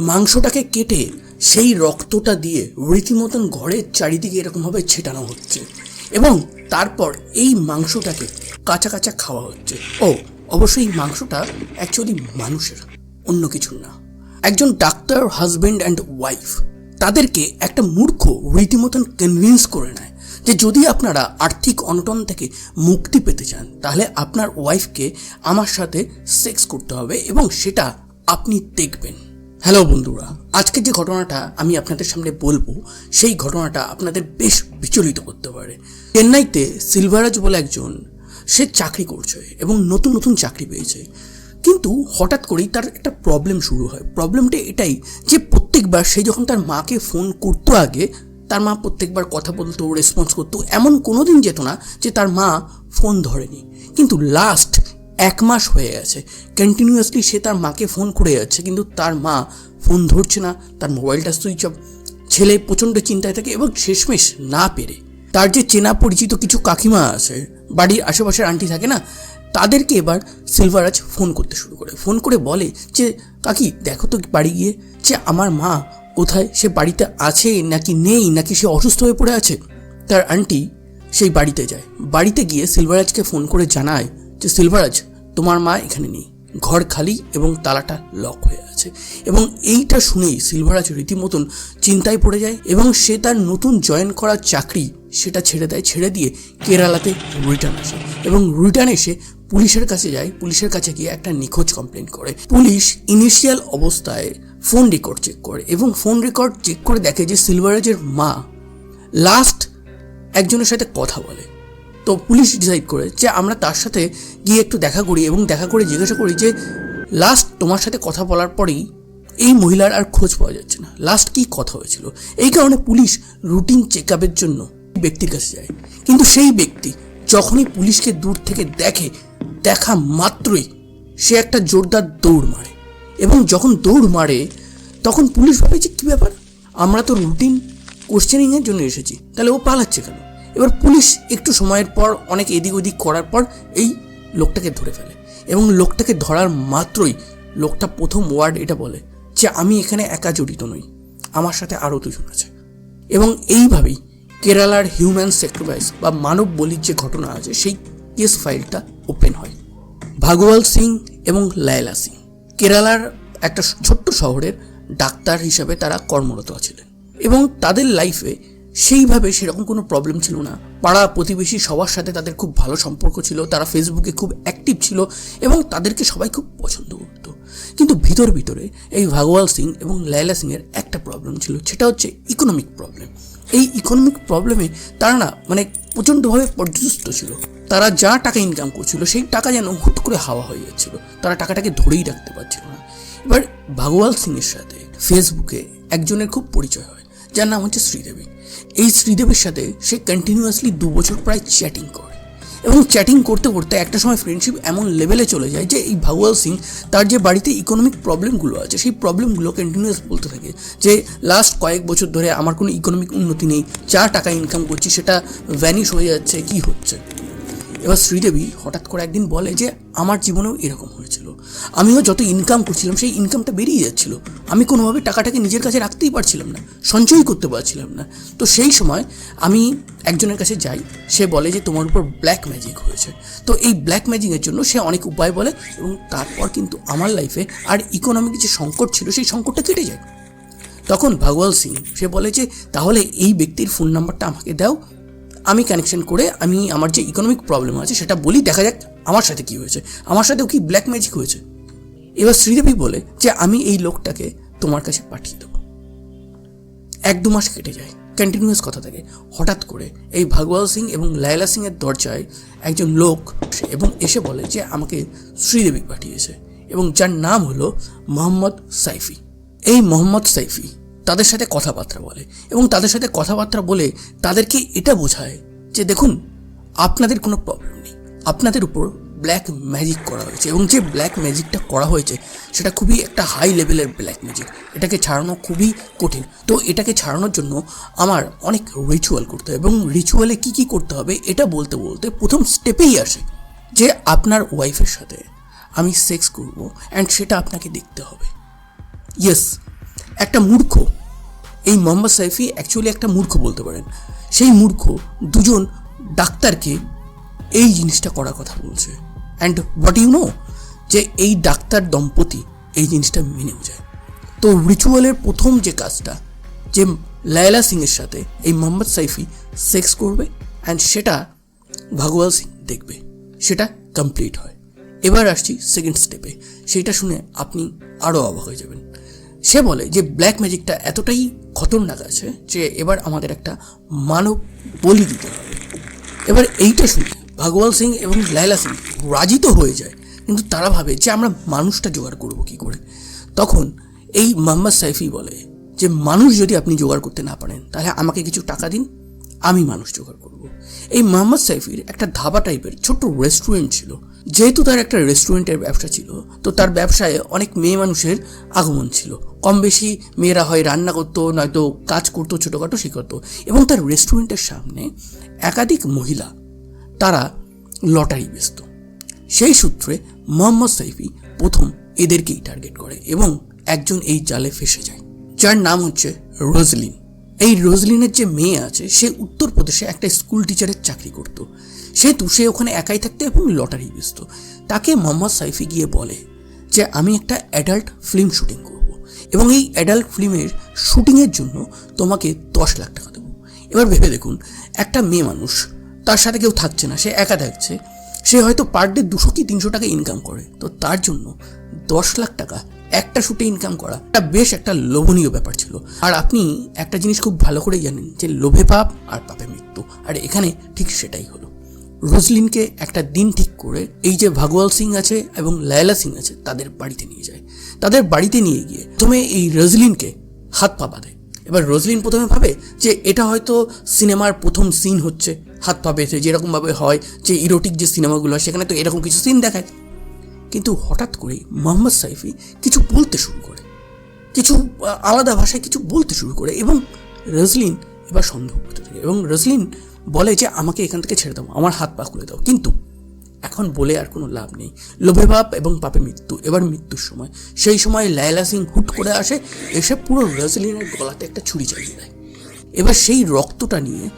মাংসটাকে কেটে সেই রক্তটা দিয়ে রীতিমতন ঘরের চারিদিকে এরকমভাবে ছেটানো হচ্ছে এবং তারপর এই মাংসটাকে কাঁচা কাঁচা খাওয়া হচ্ছে। ও অবশ্যই মাংসটা অ্যাকচুয়ালি মানুষের, অন্য কিছুর না। একজন ডাক্তার হাজব্যান্ড অ্যান্ড ওয়াইফ তাদেরকে একটা মূর্খ রীতিমতন কনভিন্স করে নেয় যে যদি আপনারা আর্থিক অনটন থেকে মুক্তি পেতে চান, তাহলে আপনার ওয়াইফকে আমার সাথে সেক্স করতে হবে এবং সেটা আপনি দেখবেন। হ্যালো বন্ধুরা। আজকে যে ঘটনাটা আমি আপনাদের সামনে বলব, সেই ঘটনাটা আপনাদের বেশ বিচলিত করতে পারে। চেন্নাইতে সিলভারাজ বলে একজন, সে চাকরি করছে এবং নতুন নতুন চাকরি পেয়েছে। কিন্তু হঠাৎ করেই তার একটা প্রবলেম শুরু হয়। প্রবলেমটা এটাই যে প্রত্যেকবার সে যখন তার মাকে ফোন করতো আগে, তার মা প্রত্যেকবার কথা বলতো রেসপন্স করতো, এমন কোনো দিন যেত না যে তার মা ফোন ধরেনি। কিন্তু লাস্ট এক মাস হয়ে গেছে। কন্টিনিউয়াসলি সে তার মাকে ফোন করে যাচ্ছে, কিন্তু তার মা ফোন ধরছে না, তার মোবাইলটা সুইচ অফ ছেলে প্রচণ্ড চিন্তায় থাকে এবং শেষমেশ না পেরে। তার যে চেনা পরিচিত কিছু কাকিমা আছে, বাড়ির আশেপাশের আন্টি থাকে না, তাদেরকে এবার সিলভারাজ ফোন করতে শুরু করে। ফোন করে বলে যে, কাকি, দেখো তো বাড়ি গিয়ে যে আমার মা কোথায়? সে বাড়িতে আছে নাকি নেই? নাকি সে অসুস্থ হয়ে পড়ে আছে? তার আন্টি সেই বাড়িতে যায়। বাড়িতে গিয়ে সিলভারাজকে ফোন করে জানায় যে সিলভারাজ তোমার মা এখানে নেই। ঘর খালি এবং তালাটা লক হয়ে আছে। এবং এইটা শুনেই সিলভারাজ রীতিমতন চিন্তায় পড়ে যায় এবং সে তার নতুন জয়েন করা চাকরি সেটা ছেড়ে দেয়, ছেড়ে দিয়ে কেরালাতে রিটার্ন আসে। এবং রিটার্ন এসে পুলিশের কাছে যায়, পুলিশের কাছে গিয়ে একটা নিখোঁজ কমপ্লেন করে। পুলিশ ইনিশিয়াল অবস্থায় ফোন রেকর্ড চেক করে এবং ফোন রেকর্ড চেক করে দেখে যে সিলভারাজের মা লাস্ট একজনের সাথে কথা বলে। তো পুলিশ ডিসাইড করে যে আমরা তার সাথে গিয়ে একটু দেখা করি এবং দেখা করে জিজ্ঞাসা করি যে লাস্ট তোমার সাথে কথা বলার পরেই এই মহিলার আর খোঁজ পাওয়া যাচ্ছে না। লাস্ট কি কথা হয়েছিল? এই কারণে পুলিশ রুটিন চেক আপের জন্য ব্যক্তির কাছে যায়। কিন্তু সেই ব্যক্তি যখনই পুলিশকে দূর থেকে দেখে, দেখা মাত্রই সে একটা জোরদার দৌড় মারে। এবং যখন দৌড় মারে, তখন পুলিশ ভাবে যে কী ব্যাপার? আমরা তো রুটিন কোশ্চেনিংয়ের জন্য এসেছি। তাহলে ও পালাচ্ছে কেন? এবার পুলিশ একটু সময়ের পর অনেক এদিক ওদিক করার পর এই লোকটাকে ধরে ফেলে। এবং লোকটাকে ধরার মাত্রই লোকটা প্রথম ওয়ার্ড এটা বলে যে, আমি এখানে একা জড়িত নই। আমার সাথে আরও দুজন আছে। এবং এইভাবেই কেরালার হিউম্যান স্যাক্রিফাইস বা মানব বলির যে ঘটনা আছে, সেই কেস ফাইলটা ওপেন হয়। ভাগওয়াল সিং এবং লায়লা সিং। কেরালার একটা ছোট্ট শহরের ডাক্তার হিসাবে তারা কর্মরত ছিলেন। এবং তাদের লাইফে সেইভাবে সেরকম কোনো প্রবলেম ছিল না। পাড়া প্রতিবেশী সবার সাথে তাদের খুব ভালো সম্পর্ক ছিল, তারা ফেসবুকে খুব অ্যাক্টিভ ছিল এবং তাদেরকে সবাই খুব পছন্দ করত। কিন্তু ভিতর ভিতরে এই ভাগওয়াল সিং এবং লায়লা সিংয়ের একটা প্রবলেম ছিল, সেটা হচ্ছে ইকোনমিক প্রবলেম এই ইকোনমিক প্রবলেমে তারা না মানে প্রচণ্ডভাবে পর্যস্ত ছিল। তারা যা টাকা ইনকাম করছিল, সেই টাকা যেন হুট করে হাওয়া হয়ে যাচ্ছিল। তারা টাকাটাকে ধরেই রাখতে পারছিল না। এবার ভাগওয়াল সিংয়ের সাথে ফেসবুকে একজনের খুব পরিচয় হয়। যার নাম হচ্ছে শ্রীদেবী। এই শ্রীদেবীর সাথে সে কন্টিনিউয়াসলি দু বছর প্রায় চ্যাটিং করে। এবং চ্যাটিং করতে করতে একটা সময় ফ্রেন্ডশিপ এমন লেভেলে চলে যায় যে এই ভাগওয়াল সিং তার যে বাড়িতে ইকোনমিক প্রবলেমগুলো আছে, সেই প্রবলেমগুলো কন্টিনিউয়াস বলতে থাকে যে লাস্ট কয়েক বছর ধরে আমার কোনো ইকোনমিক উন্নতি নেই, যা টাকা ইনকাম করছি সেটা ভ্যানিশ হয়ে যাচ্ছে, কি হচ্ছে? এবার শ্রীদেবী হঠাৎ করে একদিন বলে যে, আমার জীবনেও এরকম হয়েছিল। আমিও যত ইনকাম করছিলাম, সেই ইনকামটা বেরিয়ে যাচ্ছিল। আমি কোনোভাবে টাকাটাকে নিজের কাছে রাখতেই পারছিলাম না সঞ্চয় করতে পারছিলাম না। তো সেই সময় আমি একজনের কাছে যাই, সে বলে যে, তোমার উপর ব্ল্যাক ম্যাজিক হয়েছে। তো এই ব্ল্যাক ম্যাজিকের জন্য সে অনেক উপায় বলে এবং তারপর কিন্তু আমার লাইফে আর ইকোনমিক যে সংকট ছিল, সেই সংকটটা কেটে যায়। তখন ভগওয়াল সিং, সে বলে যে, তাহলে এই ব্যক্তির ফোন নাম্বারটা আমাকে দাও আমি কানেকশন করে আমি আমার যে ইকোনমিক প্রবলেম আছে সেটা বলি, দেখা যাক আমার সাথে কি হয়েছে। আমার সাথেও কি ব্ল্যাক ম্যাজিক হয়েছে? এবার শ্রীদেবী বলে যে, আমি এই লোকটাকে তোমার কাছে পাঠিয়ে দেবো। এক দু মাস কেটে যায় কন্টিনিউয়াস কথা থাকে। হঠাৎ করে এই ভাগওয়াল সিং এবং লায়লা সিংয়ের দরজায় একজন লোক এবং এসে বলে যে, আমাকে শ্রীদেবী পাঠিয়েছে এবং যার নাম হলো মোহাম্মদ সাইফি। এই মোহাম্মদ সাইফি তাদের সাথে কথাবার্তা বলে এবং তাদের সাথে কথাবার্তা বলে তাদেরকে এটা বোঝায় যে দেখুন, আপনাদের কোনো প্রবলেম নেই। আপনাদের উপর ব্ল্যাক ম্যাজিক করা হয়েছে এবং যে ব্ল্যাক ম্যাজিকটা করা হয়েছে, সেটা খুবই একটা হাই লেভেলের ব্ল্যাক ম্যাজিক এটাকে ছাড়ানো খুবই কঠিন। তো এটাকে ছাড়ানোর জন্য আমার অনেক রিচুয়াল করতে হবে এবং রিচুয়ালে কি কি করতে হবে এটা বলতে বলতে প্রথম স্টেপেই আসে যে আপনার ওয়াইফের সাথে আমি সেক্স করব অ্যান্ড সেটা আপনাকে দেখতে হবে। ইয়েস একটা মূর্খ এই মোহাম্মদ সাইফি অ্যাকচুয়ালি একটা মূর্খ বলতে পারেন। সেই মূর্খ দুজন ডাক্তারকে এই জিনিসটা করার কথা বলছে। অ্যান্ড হোয়াট ইউ নো যে এই ডাক্তার দম্পতি এই জিনিসটা মেনেও যায় তো রিচুয়ালের প্রথম যে কাজটা, যে লায়লা সিংয়ের সাথে এই মোহাম্মদ সাইফি সেক্স করবে অ্যান্ড সেটা ভগওয়াল সিং দেখবে। সেটা কমপ্লিট হয়। এবার আসছি সেকেন্ড স্টেপে সেটা শুনে আপনি আরও অবাক হয়ে যাবেন। সে বলে যে ব্ল্যাক ম্যাজিকটা এতটাই খতরনাক আছে যে এবার আমাদের একটা মানব বলি দিতে হবে। এবার এইটা শুনে ভগবান সিং এবং লাইলা সিং রাজি তো হয়ে যায়। কিন্তু তারা ভাবে যে আমরা মানুষটা জোগাড় করব কি করে? তখন এই মোহাম্মদ সাইফি বলে যে, মানুষ যদি আপনি জোগাড় করতে না পারেন, তাহলে আমাকে কিছু টাকা দিন আমি মানুষ জোগাড় করব। এই মোহাম্মদ সাইফির একটা ধাবা টাইপের ছোট্ট রেস্টুরেন্ট ছিল। যেহেতু তার একটা রেস্টুরেন্টের ব্যবসা ছিল, তো তার ব্যবসায় অনেক মেয়ে মানুষের আগমন ছিল। কম বেশি মেয়েরা হয় রান্না করতো, নয়তো কাজ করতো, ছোটোখাটো সে করতো এবং তার রেস্টুরেন্টের সামনে একাধিক মহিলা, তারা লটারি বেচত। সেই সূত্রে মোহাম্মদ সাইফি প্রথম এদেরকেই টার্গেট করে এবং একজন এই জালে ফেসে যায়, যার নাম হচ্ছে রোজলিন। এই রোজলিনের যে মেয়ে আছে, সে উত্তরপ্রদেশে একটা স্কুল টিচারের চাকরি করত। সেহেতু সে ওখানে একাই থাকতে এবং লটারি বেচত। তাকে মোহাম্মদ সাইফি গিয়ে বলে যে, আমি একটা অ্যাডাল্ট ফিল্ম শুটিং করব এবং এই অ্যাডাল্ট ফিল্মের শুটিংয়ের জন্য তোমাকে দশ লাখ টাকা দেবো। এবার ভেবে দেখুন, একটা মেয়ে মানুষ, তার সাথে কেউ থাকছে না, সে একা থাকছে। সে হয়তো পার ডে দুশো কি তিনশো টাকা ইনকাম করে। তো তার জন্য দশ লাখ টাকা একটা শুটে ইনকাম করা। একটা বেশ একটা লোভনীয় ব্যাপার ছিল। আর আপনি একটা জিনিস খুব ভালো করেই জানেন যে, লোভে পাপ আর পাপে মৃত্যু। আর এখানে ঠিক সেটাই হলো। রোজলিনকে একটা দিন ঠিক করে এই যে ভাগওয়াল সিং আছে এবং লায়লা সিং আছে, তাদের বাড়িতে নিয়ে যায়। তাদের বাড়িতে নিয়ে গিয়ে প্রথমে এই রোজলিনকে হাত পা বাঁধে। এবার রোজলিন প্রথমে ভাবে যে, এটা হয়তো সিনেমার প্রথম সিন হচ্ছে। হাত পা বেঁধে যেরকমভাবে হয় যে ইরোটিক যে সিনেমাগুলো হয়, সেখানে তো এরকম কিছু সিন দেখায়। কিন্তু হঠাৎ করেই মোহাম্মদ সাইফি কিছু বলতে শুরু করে। কিছু আলাদা ভাষায় কিছু বলতে শুরু করে এবং রজলিন এবার সন্দেহ করতে থাকে এবং রজলিন বলে যে, আমাকে এখান থেকে ছেড়ে দাও, আমার হাত পা খুলে দাও। কিন্তু এখন বলে আর কোনো লাভ নেই। লোভে পাপ এবং পাপে মৃত্যু, এবার মৃত্যুর সময়। সেই সময় লায়লা সিং হুট করে আসে, এসে পুরো রজলিনের গলাতে একটা ছুরি চালিয়ে দেয়। এবার সেই রক্তটা নিয়ে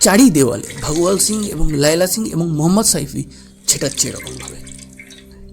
চারি দেওয়ালে ভগওয়াল সিং এবং লায়লা সিং এবং মোহাম্মদ সাইফি ছেটাচ্ছে এরকমভাবে।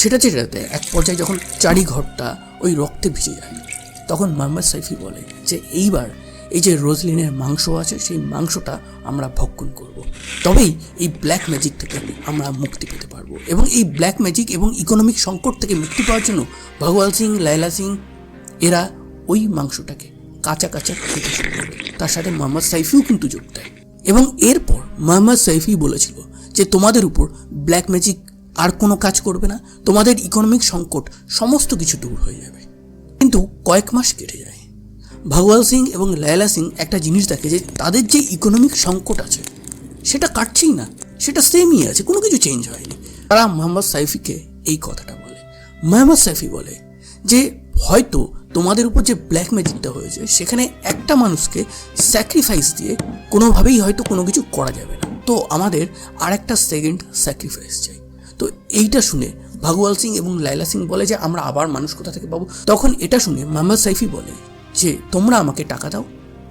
ছেটা ছেটাতে এক পর্যায়ে যখন চারি ঘরটা ওই রক্তে ভিজে যায়, তখন মোহাম্মদ সাইফি বলে যে, এইবার এই যে রোজলিনের মাংস আছে, সেই মাংসটা আমরা ভক্ষণ করব। তবেই এই ব্ল্যাক ম্যাজিক থেকে আমরা মুক্তি পেতে পারব। এবং এই ব্ল্যাক ম্যাজিক এবং ইকোনমিক সংকট থেকে মুক্তি পাওয়ার জন্য ভগওয়াল সিং লাইলা সিং, এরা ওই মাংসটাকে কাঁচা কাঁচা খেতে শুরু করে। তার সাথে মোহাম্মদ সাইফিও কিন্তু যোগ দেয়। এবং এরপর মোহাম্মদ সাইফি বলেছিল যে, তোমাদের উপর ব্ল্যাক ম্যাজিক আর কোনো কাজ করবে না। তোমাদের ইকোনমিক সংকট সমস্ত কিছু দূর হয়ে যাবে। কিন্তু কয়েক মাস কেটে যায়। ভগওয়াল সিং এবং লায়লা সিং একটা জিনিস দেখে যে তাদের যে ইকোনমিক সংকট আছে, সেটা কাটছেই না, সেটা সেমই আছে, কোনো কিছু চেঞ্জ হয়নি। তারা মোহাম্মদ সাইফিকে এই কথাটা বলে। মোহাম্মদ সাইফি বলে যে, হয়তো তোমাদের উপর যে ব্ল্যাক ম্যাজিকটা হয়েছে, সেখানে একটা মানুষকে স্যাক্রিফাইস দিয়ে কোনোভাবেই হয়তো কোনো কিছু করা যাবে না। তো আমাদের আর একটা সেকেন্ড স্যাক্রিফাইস চাই। তো এইটা শুনে ভাগওয়াল সিং এবং লাইলা সিং বলে যে, আমরা আবার মানুষ কোথা থেকে পাবো? তখন এটা শুনে মোহাম্মদ সাইফি বলে যে, তোমরা আমাকে টাকা দাও,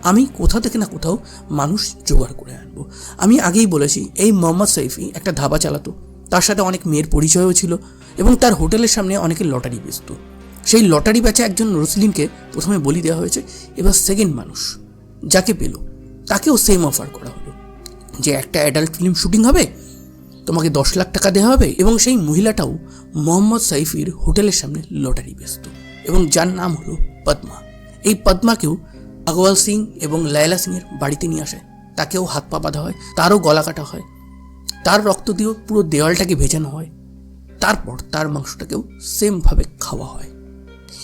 আমি কোথা থেকে না কোথাও মানুষ জোগাড় করে আনব। আমি আগেই বলেছি, এই মোহাম্মদ সাইফি একটা ধাবা চালাতো। তার সাথে অনেক মেয়ের পরিচয়ও ছিল এবং তার হোটেলের সামনে অনেকে লটারি বেচত। সেই লটারি বেচা একজন রসলিনকে প্রথমে বলি দেওয়া হয়েছে, এবার সেকেন্ড মানুষ যাকে পেল। তাকেও সেম অফার করা হলো যে, একটা অ্যাডাল্ট ফিল্ম শুটিং হবে তোমাকে দশ লাখ টাকা দেওয়া হবে এবং সেই মহিলাটাও মোহাম্মদ সাইফির হোটেলের সামনে লটারি ব্যস্ত। এবং যার নাম হলো পদ্মা। এই পদ্মাকেও আগওয়াল সিং এবং লায়লা সিংয়ের বাড়িতে নিয়ে আসে। তাকেও হাত পা বাঁধা হয়, তারও গলা কাটা হয়। তার রক্ত দিয়েও পুরো দেওয়ালটাকে ভেজানো হয়। তারপর তার মাংসটাকেও সেমভাবে খাওয়া হয়।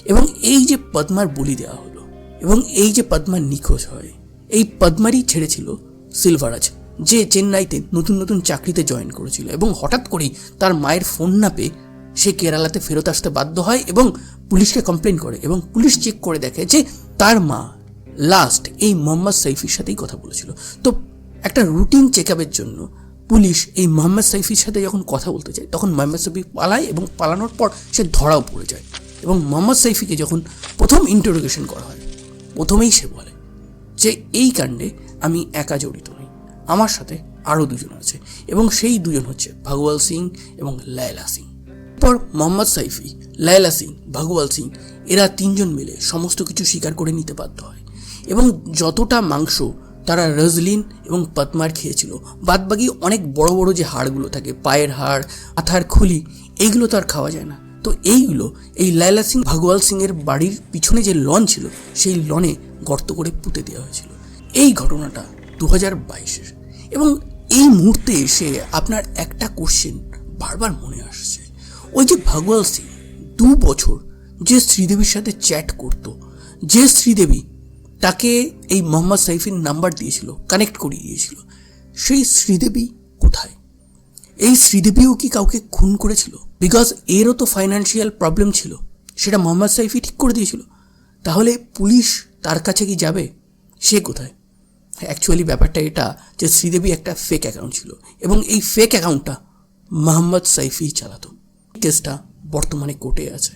এবং এই যে পদ্মার বলি দেওয়া হলো, এবং এই যে পদ্মার নিখোঁজ হয়, এই পদ্মারই ছেড়েছিল সিলভারাজ। যে চেন্নাইতে নতুন নতুন চাকরিতে জয়েন করেছিল এবং হঠাৎ করেই তার মায়ের ফোন না পেয়ে সে কেরালাতে ফেরত আসতে বাধ্য হয় এবং পুলিশকে কমপ্লেন করে এবং পুলিশ চেক করে দেখে যে তার মা লাস্ট এই মোহাম্মদ সাইফির সাথেই কথা বলেছিল। তো একটা রুটিন চেক আপের জন্য পুলিশ এই মোহাম্মদ সাইফির সাথে যখন কথা বলতে যায়, তখন মোহাম্মদ সাইফি পালায় এবং পালানোর পর সে ধরাও পড়ে যায় এবং মোহাম্মদ সাইফিকে যখন প্রথম ইন্টারোগেশন করা হয়, প্রথমেই সে বলে যে, এই কাণ্ডে আমি একা জড়িত নই। আমার সাথে আরও দুজন আছে এবং সেই দুজন হচ্ছে ভগওয়াল সিং এবং লায়লা সিং। পর মোহাম্মদ সাইফি, লায়লা সিং, ভগওয়াল সিং, এরা তিনজন মিলে সমস্ত কিছু স্বীকার করে নিতে বাধ্য হয় এবং যতটা মাংস তারা রজলিন এবং পদ্মার খেয়েছিল, বাদবাকি অনেক বড় বড় যে হাড়গুলো থাকে, পায়ের হাড়, মাথার খুলি এইগুলো তো আর খাওয়া যায় না। তো এইগুলো, এই লায়লা সিং, ভগওয়াল সিংয়ের বাড়ির পিছনে যে লন ছিল, সেই লনে গর্ত করে পুঁতে দেওয়া হয়েছিল। এই ঘটনাটা দু হাজার বাইশের। এবং এই মুহূর্তে এসে আপনার একটা কোশ্চেন বারবার মনে আসছে। ওই যে ভগওয়াল সিং দু বছর যে শ্রীদেবীর সাথে চ্যাট করতো, যে শ্রীদেবী তাকে এই মোহাম্মদ সাইফির নাম্বার দিয়েছিল কানেক্ট করিয়ে দিয়েছিল, সেই শ্রীদেবী কোথায়? এই শ্রীদেবীও কি কাউকে খুন করেছিল? বিকজ এরও তো ফাইন্যান্সিয়াল প্রবলেম ছিল, সেটা মোহাম্মদ সাইফি ঠিক করে দিয়েছিল। তাহলে পুলিশ তার কাছে কি যাবে? সে কোথায়? অ্যাকচুয়ালি ব্যাপারটা এটা যে শ্রীদেবী একটা ফেক অ্যাকাউন্ট ছিল এবং এই ফেক অ্যাকাউন্টটা মোহাম্মদ সাইফি চালাতো। কেসটা বর্তমানে কোর্টে আছে।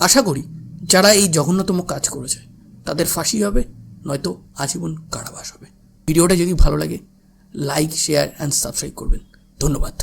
আশা করি যারা এই জঘন্যতম কাজ করেছে, তাদের ফাঁসি হবে, নয়তো আজীবন কারাবাস হবে। ভিডিওটা যদি ভালো লাগে লাইক শেয়ার অ্যান্ড সাবস্ক্রাইব করবেন। ধন্যবাদ।